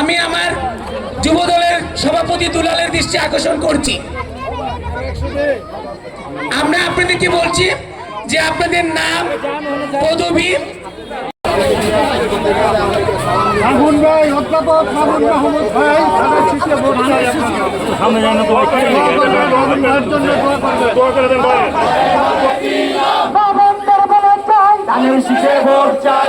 আমি আমার যুবদলের সভাপতি দুলালের দৃষ্টি আকর্ষণ করছি। আমরা আপনাদেরকে বলছি যে আপনাদের নাম পদবী ভাই অধ্যাপক মাহমুদ ভাই সামনে তো দোয়া দোয়া ধানের ভোট চাই।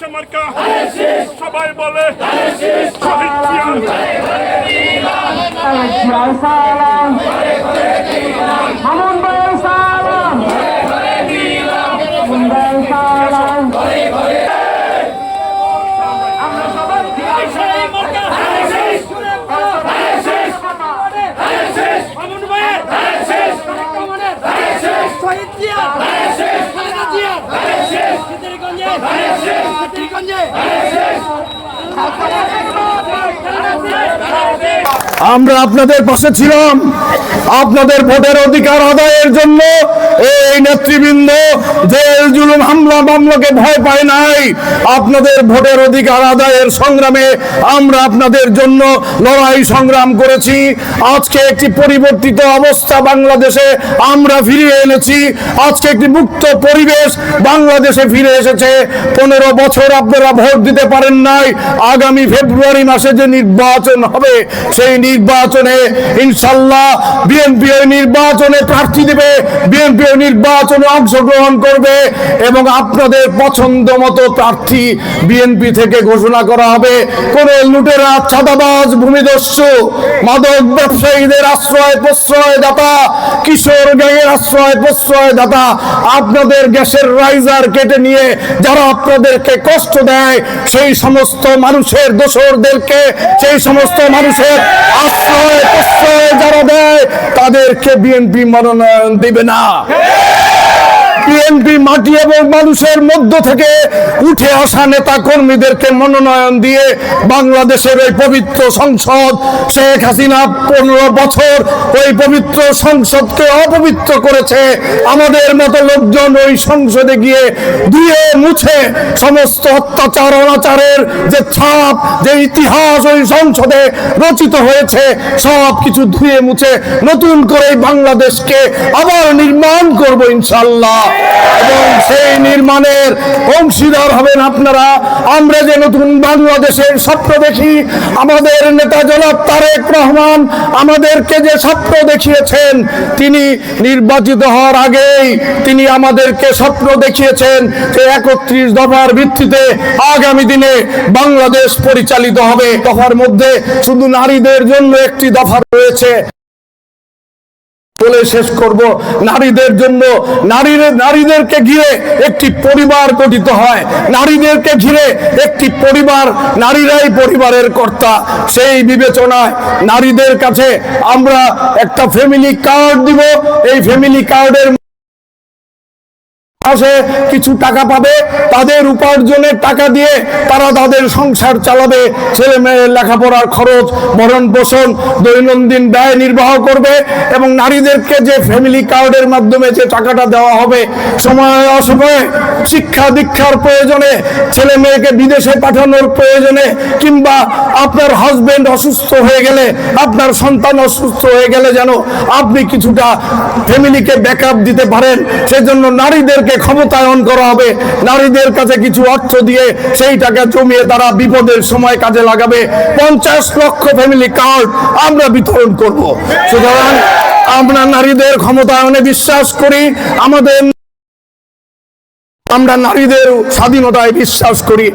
কনিষ্ঠ মার্কা। সবাই বলে শহীদ জিয়া। আমরা আপনাদের পাশে ছিলাম। আপনাদের ভোটের অধিকার আদায়ের জন্য এই নেতৃবৃন্দ জেল জুলুম হামলা মামলাকে ভয় পায় নাই। আপনাদের ভোটের অধিকার আদায়ের সংগ্রামে আমরা আপনাদের জন্য লড়াই সংগ্রাম করেছি। আজকে একটি পরিবর্তিত অবস্থা বাংলাদেশে আমরা ফিরিয়ে এনেছি। আজকে একটি মুক্ত পরিবেশ বাংলাদেশে ফিরে এসেছে। পনেরো বছর আপনারা ভোট দিতে পারেন নাই। আগামী ফেব্রুয়ারি মাসে যে নির্বাচন হবে, সেই নির্বাচনে ইনশাল্লাহ বিএনপি ওই নির্বাচনে প্রার্থী দেবে, বিএনপি ওই নির্বাচনে অংশগ্রহণ করবে এবং আপনাদের পছন্দ মতো প্রার্থী বিএনপি থেকে ঘোষণা করা হবে। কোন লুটেরা, চাঁদাবাজ, ভূমিদস্যু, মাদক ব্যবসায়ীদের আশ্রয় প্রশ্রয় দাতা, কিশোর গ্যাংয়ের আশ্রয় প্রশ্রয় দাতা, আপনাদের গ্যাসের রাইজার কেটে নিয়ে যারা আপনাদেরকে কষ্ট দেয়, সেই সমস্ত মানুষের দোসরদেরকে সেই সমস্ত মানুষের আশ্রয় প্রশ্রয় যারা দেয় তাদেরকে বিএনপি মনোনয়ন দিবে না। বিএনপি মাটি এবং মানুষের মধ্য থেকে উঠে আসা নেতা কর্মীদেরকে মনোনয়ন দিয়ে বাংলাদেশের ওই পবিত্র সংসদ শেখ হাসিনা পনেরো বছর ওই পবিত্র সংসদকে অপবিত্র করেছে। আমাদের মতো লোকজন ওই সংসদে গিয়ে ধুয়ে মুছে সমস্ত অত্যাচার, অনাচারের যে ছাপ, যে ইতিহাস ওই সংসদে রচিত হয়েছে, সব কিছু ধুয়ে মুছে নতুন করে বাংলাদেশকে আবার নির্মাণ করব ইনশাল্লাহ। নির্মাণের অংশীদার হবেন আপনারা। আমরা যে নতুন বাংলাদেশের স্বপ্ন দেখি, আমাদের নেতা জনাব তারেক রহমান আমাদেরকে যে স্বপ্ন দেখিয়েছেন, তিনি নির্বাচিত হওয়ার আগেই তিনি আমাদেরকে স্বপ্ন দেখিয়েছেন যে একত্রিশ দফার ভিত্তিতে আগামী দিনে বাংলাদেশ পরিচালিত হবে। দফার মধ্যে শুধু নারীদের জন্য একটি দফা রয়েছে। বলে শেষ করব। নারীদের জন্য নারীর নারীদেরকে ঘিরে একটি পরিবার গঠিত হয়। নারীদেরকে ঘিরে একটি পরিবার নারীরাই পরিবারের কর্তা। সেই বিবেচনায় নারীদের কাছে আমরা একটা ফ্যামিলি কার্ড দিব। এই ফ্যামিলি কার্ডের মাসে কিছু টাকা পাবে, তাদের উপার্জনের টাকা দিয়ে তারা তাদের সংসার চালাবে। ছেলে মেয়ের লেখাপড়ার খরচ, ভরণ পোষণ, দৈনন্দিন ব্যয় নির্বাহ করবে এবং নারীদেরকে যে ফ্যামিলি কার্ডের মাধ্যমে যে টাকাটা দেওয়া হবে, সময় অসময়ে, শিক্ষা দীক্ষার প্রয়োজনে, ছেলে মেয়েকে বিদেশে পাঠানোর প্রয়োজনে, কিংবা আপনার হাজবেন্ড অসুস্থ হয়ে গেলে, আপনার সন্তান অসুস্থ হয়ে গেলে যেন আপনি কিছুটা ফ্যামিলিকে ব্যাকআপ দিতে পারেন। সেজন্য নারীদেরকে ক্ষমতায়ন করা হবে। নারীদের কাছে কিছু অর্থ দিয়ে সেই টাকা জমিয়ে তারা বিপদের সময় কাজে লাগাবে। পঞ্চাশ লক্ষ ফ্যামিলি কার্ড আমরা বিতরণ করব। সুতরাং আমরা নারীদের ক্ষমতায়নে বিশ্বাস করি, আমাদের আমরা নারীদের স্বাধীনতায় বিশ্বাস করি।